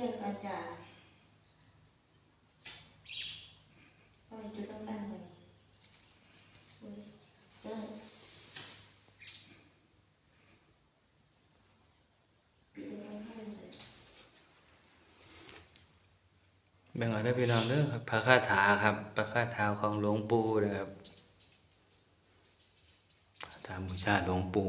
จายเอาไปจุดตั้งๆเลยอุ้ยเด้อปิดตั้งๆเลยแบ่งเอาได้พี่น้องเด้อครับพระคาถาครับพระคาถาของหลวงปู่นะครับคาถาบูชาหลวงปู่